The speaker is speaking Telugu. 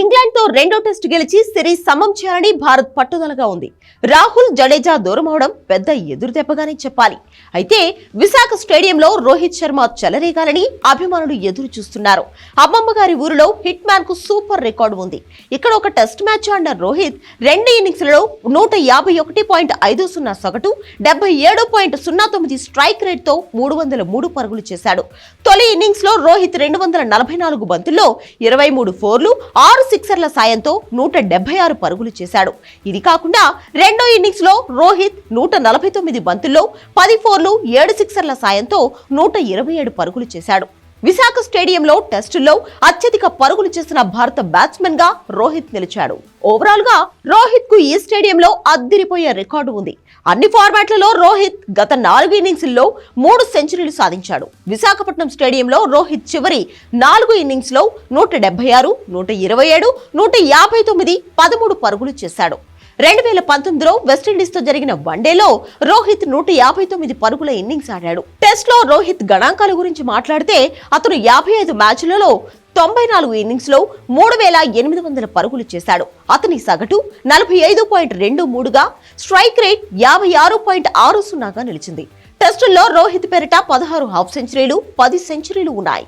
ఇంగ్లాండ్తో రెండో టెస్ట్ గెలిచి సిరీస్ సమం చేయాలని భారత్ పట్టుదలగా ఉంది. రాహుల్ జడేజా దూరం అవడం పెద్ద ఎదురుదెబ్బగానే చెప్పాలి. అయితే విశాఖ స్టేడియంలో రోహిత్ శర్మ చెలరేగాలని అభిమానులు ఎదురు చూస్తున్నారు. అమ్మమ్మ గారి ఊరిలో హిట్ మ్యాన్కు సూపర్ రికార్డు ఉంది. ఇక్కడ ఒక టెస్ట్ మ్యాచ్ ఆడిన రోహిత్ రెండు ఇన్నింగ్స్లలో నూట యాభై ఒకటి పాయింట్ ఐదు సున్నా సగటు డెబ్బై ఏడు పాయింట్ సున్నా తొమ్మిది స్ట్రైక్ రేట్తో మూడు వందల మూడు పరుగులు చేశాడు. తొలి ఇన్నింగ్స్లో రోహిత్ రెండు వందల నలభై నాలుగు బంతుల్లో ఇరవై మూడు ఫోర్లు ఆరు సిక్సర్ల సాయంతో నూట డెబ్బై ఆరు పరుగులు చేశాడు. ఇది కాకుండా రెండో ఇన్నింగ్స్లో రోహిత్ నూట నలభై తొమ్మిది బంతుల్లో పది ఫోర్లు ఏడు సిక్సర్ల సాయంతో నూట ఇరవై ఏడు పరుగులు చేశాడు. విశాఖ స్టేడియంలో టెస్టుల్లో అత్యధిక పరుగులు చేసిన భారత బ్యాట్స్మెన్గా రోహిత్ నిలిచాడు. ఓవరాల్గా రోహిత్కు ఈ స్టేడియంలో అద్దిరిపోయే రికార్డు ఉంది. అన్ని ఫార్మాట్లలో రోహిత్ గత నాలుగు ఇన్నింగ్స్ల్లో మూడు సెంచరీలు సాధించాడు. విశాఖపట్నం స్టేడియంలో రోహిత్ చివరి నాలుగు ఇన్నింగ్స్లో నూట డెబ్బై ఆరు నూట ఇరవై ఏడు నూట యాభై తొమ్మిది పదమూడు పరుగులు చేశాడు. రెండు వేల పంతొమ్మిదిలో వెస్టిండీస్తో జరిగిన వన్డేలో రోహిత్ నూట యాభై తొమ్మిది పరుగుల ఇన్నింగ్స్ ఆడాడు. టెస్ట్లో రోహిత్ గణాంకాల గురించి మాట్లాడితే అతను యాభై ఐదు మ్యాచ్లలో తొంభై నాలుగు ఇన్నింగ్స్లో మూడు వేల ఎనిమిది వందల పరుగులు చేశాడు. అతని సగటు నలభై ఐదు పాయింట్ రెండు మూడుగా స్ట్రైక్ రేట్ యాభై ఆరు పాయింట్ ఆరు సున్నాగా నిలిచింది. టెస్టుల్లో రోహిత్ పేరిట పదహారు హాఫ్ సెంచరీలు పది సెంచరీలు ఉన్నాయి.